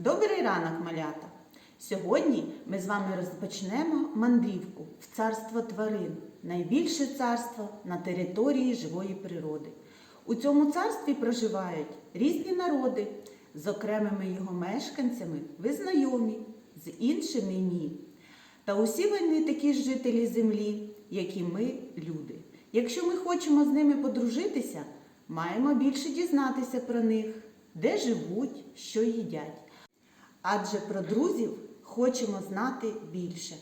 Добрий ранок, малята! Сьогодні ми з вами розпочнемо мандрівку в царство тварин, найбільше царство на території живої природи. У цьому царстві проживають різні народи, з окремими його мешканцями ви знайомі, з іншими ні. Та усі вони такі ж жителі землі, як і ми, люди. Якщо ми хочемо з ними подружитися, маємо більше дізнатися про них, де живуть, що їдять. Адже про друзів хочемо знати більше.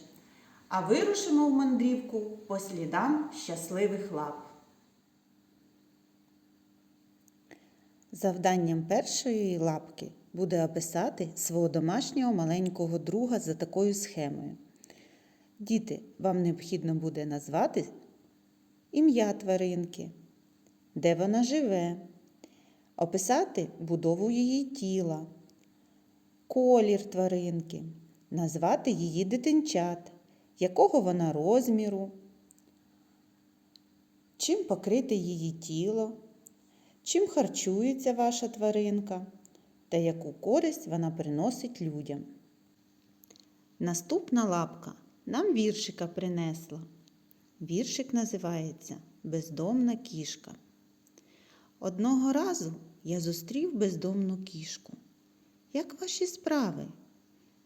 А вирушимо в мандрівку по слідам щасливих лап. Завданням першої лапки буде описати свого домашнього маленького друга за такою схемою. Діти, вам необхідно буде назвати ім'я тваринки, де вона живе, описати будову її тіла, колір тваринки, назвати її дитинчат, якого вона розміру, чим покрите її тіло, чим харчується ваша тваринка та яку користь вона приносить людям. Наступна лапка нам віршика принесла. Віршик називається Бездомна кішка. Одного разу я зустрів бездомну кішку. Як ваші справи?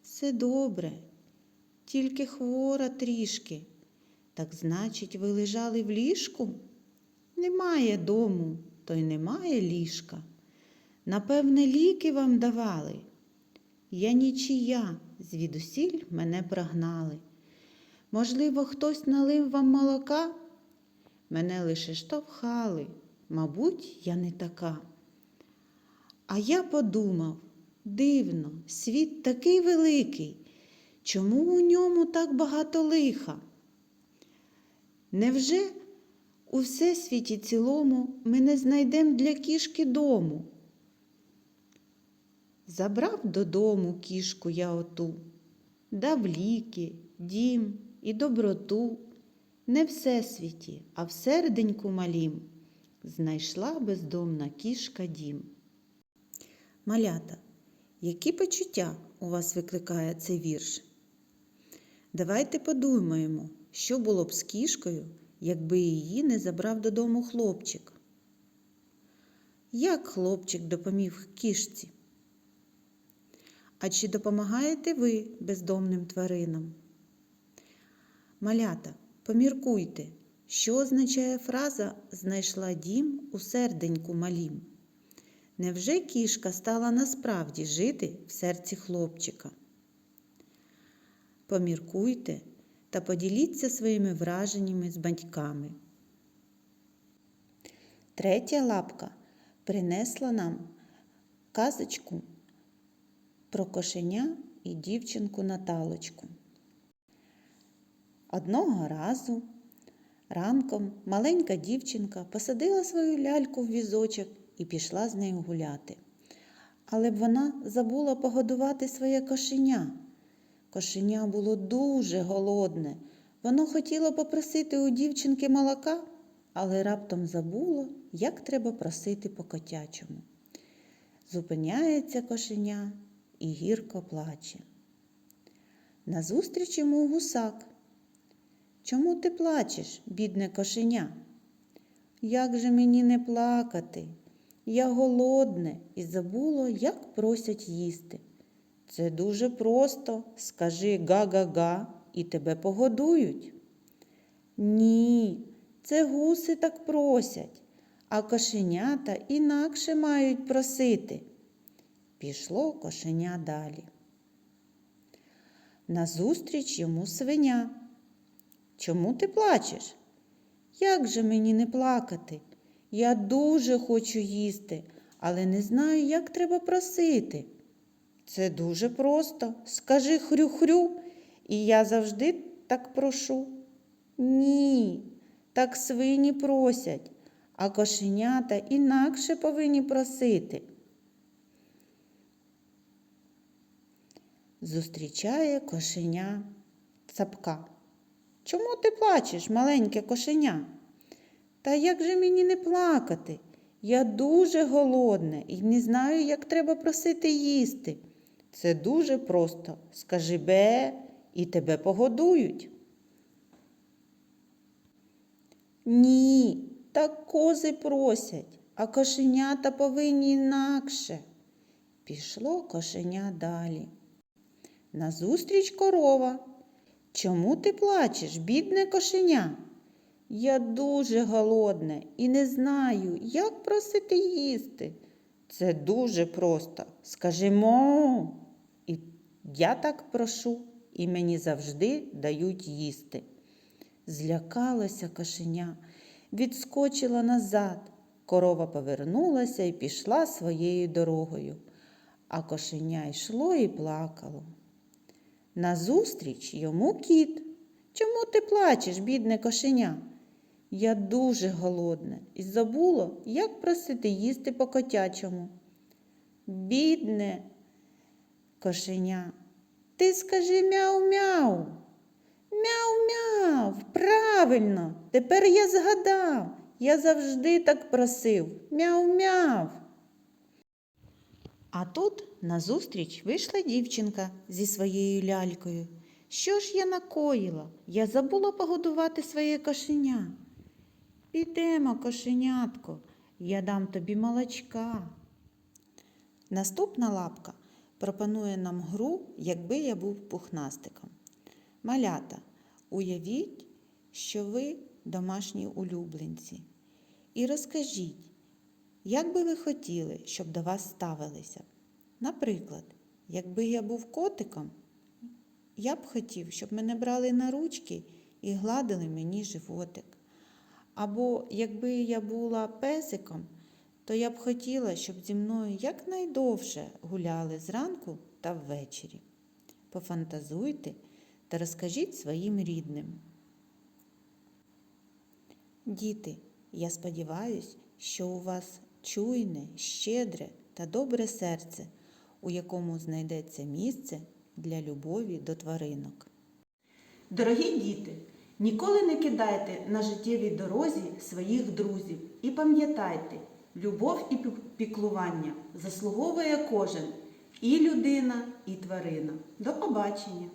Все добре, тільки хвора трішки. Так значить, ви лежали в ліжку? Немає дому, то й немає ліжка. Напевне, ліки вам давали. Я нічия, звідусіль мене прогнали. Можливо, хтось налив вам молока? Мене лише штовхали, мабуть, я не така. А я подумав, дивно, світ такий великий, чому у ньому так багато лиха? Невже у всесвіті цілому ми не знайдемо для кішки дому? Забрав додому кішку я оту, дав ліки, дім і доброту. Не всесвіті, а в серденьку малім знайшла бездомна кішка дім. Малята, які почуття у вас викликає цей вірш? Давайте подумаємо, що було б з кішкою, якби її не забрав додому хлопчик. Як хлопчик допоміг кішці? А чи допомагаєте ви бездомним тваринам? Малята, поміркуйте, що означає фраза знайшла дім у серденьку малім. Невже кішка стала насправді жити в серці хлопчика? Поміркуйте та поділіться своїми враженнями з батьками. Третя лапка принесла нам казочку про кошеня і дівчинку Наталочку. Одного разу ранком маленька дівчинка посадила свою ляльку в візочок і пішла з нею гуляти. Але б вона забула погодувати своє кошеня. Кошеня було дуже голодне. Воно хотіло попросити у дівчинки молока, але раптом забуло, як треба просити по котячому. Зупиняється кошеня і гірко плаче. Назустріч йому гусак. Чому ти плачеш, бідне кошеня? Як же мені не плакати? Я голодне і забуло, як просять їсти. Це дуже просто. Скажи га-га-га і тебе погодують. Ні, це гуси так просять, а кошенята інакше мають просити. Пішло кошеня далі. Назустріч йому свиня. Чому ти плачеш? Як же мені не плакати? Я дуже хочу їсти, але не знаю, як треба просити. Це дуже просто. Скажи хрю-хрю, і я завжди так прошу. Ні, так свині просять, а кошенята інакше повинні просити. Зустрічає кошеня цапка. Чому ти плачеш, маленьке кошеня? Та як же мені не плакати? Я дуже голодна і не знаю, як треба просити їсти. Це дуже просто. Скажи бе і тебе погодують. Ні, так кози просять, а кошенята повинні інакше. Пішло кошеня далі. Назустріч корова. Чому ти плачеш, бідне кошеня? Я дуже голодне і не знаю, як просити їсти. Це дуже просто. Скажи мо. І я так прошу, і мені завжди дають їсти. Злякалася кошеня, відскочила назад. Корова повернулася і пішла своєю дорогою, а кошеня йшло і плакало. Назустріч йому кіт. Чому ти плачеш, бідне кошеня? Я дуже голодне і забула, як просити їсти по котячому. Бідне кошеня, ти скажи мяу-мяу. Мяу-мяу, правильно, тепер я згадав. Я завжди так просив. Мяу-мяу. А тут назустріч вийшла дівчинка зі своєю лялькою. Що ж я накоїла? Я забула погодувати своє кошеня. Підемо, кошенятко, я дам тобі молочка. Наступна лапка пропонує нам гру, якби я був пухнастиком. Малята, уявіть, що ви домашні улюбленці. І розкажіть, як би ви хотіли, щоб до вас ставилися? Наприклад, якби я був котиком, я б хотів, щоб мене брали на ручки і гладили мені животик. Або якби я була песиком, то я б хотіла, щоб зі мною якнайдовше гуляли зранку та ввечері. Пофантазуйте та розкажіть своїм рідним. Діти, я сподіваюся, що у вас чуйне, щедре та добре серце, у якому знайдеться місце для любові до тваринок. Дорогі діти, ніколи не кидайте на життєвій дорозі своїх друзів і пам'ятайте, любов і піклування заслуговує кожен і людина, і тварина. До побачення!